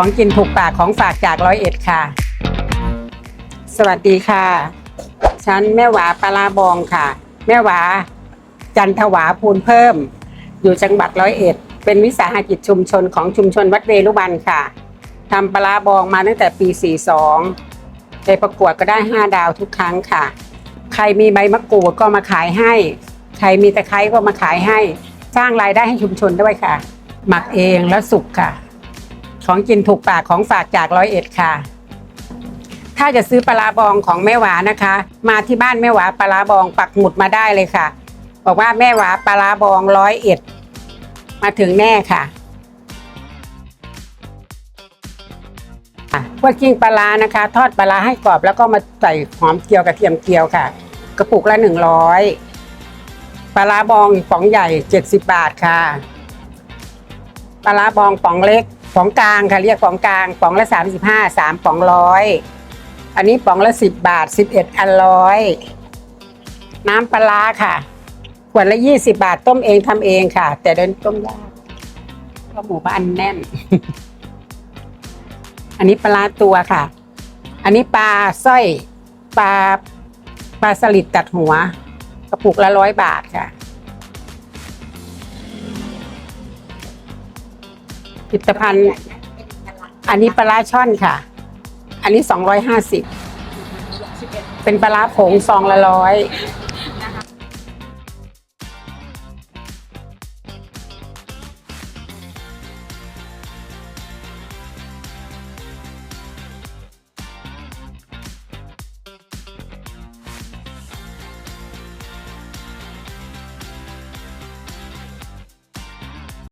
ของกินถูกปากของฝากจากร้อยเอ็ดค่ะ สวัสดีค่ะ ฉันแม่หวาปลาบองค่ะ แม่หวาจันทวาภูลเพิ่ม อยู่จังหวัดร้อยเอ็ด เป็นวิสาหกิจชุมชนของชุมชนวัดเวรุวันค่ะทำปลาร้าบองมาตั้งแต่ปี 42ไปประกวดก็ได้ 5 ดาวทุกครั้งค่ะ ใครมีใบมะกรูดก็มาขายให้ ใครมีตะไคร้ก็มาขายให้ สร้างรายได้ให้ชุมชนด้วยค่ะ หมักเองแล้วสุกค่ะ ของกินถูกปากของฝากจากร้อยเอ็ดค่ะ ถ้าจะซื้อปลาบองของแม่หวานะคะ มาที่บ้านแม่หวาปลาบองปักหมุดมาได้เลยค่ะ บอกว่าแม่หวาปลาบองร้อยเอ็ดมาถึงแน่ค่ะอะพวกกิ้งปลานะคะ ทอดปลาให้กรอบแล้วก็มาใส่หอมเจียวกระเทียมเจียวค่ะ กระปุกละหนึ่งร้อยปลาบองป๋องใหญ่เจ็ดสิบบาทค่ะ ปลาร้าบองป๋องเล็ก ป๋องกลางค่ะเรียกป๋องกลางป๋องละสามสิบห้าสามป๋องร้อยอันนี้ป๋องละสิบบาทสิบเอ็ดอันร้อยน้ำปลาค่ะขวดละยี่สิบาทต้มเองทำเองค่ะ แต่เดินต้มยากเพราะหมูบ้านแน่น อันนี้ปลาตัวค่ะ อันนี้ปลาสร้อยปลาปลาสลิดตัดหัว กระปุกละร้อยบาทค่ะ ผลิตภัณฑ์ อันนี้ปลาร้าช่อนค่ะ อันนี้สองร้อยห้าสิบเป็นปลาร้าผงซองละร้อย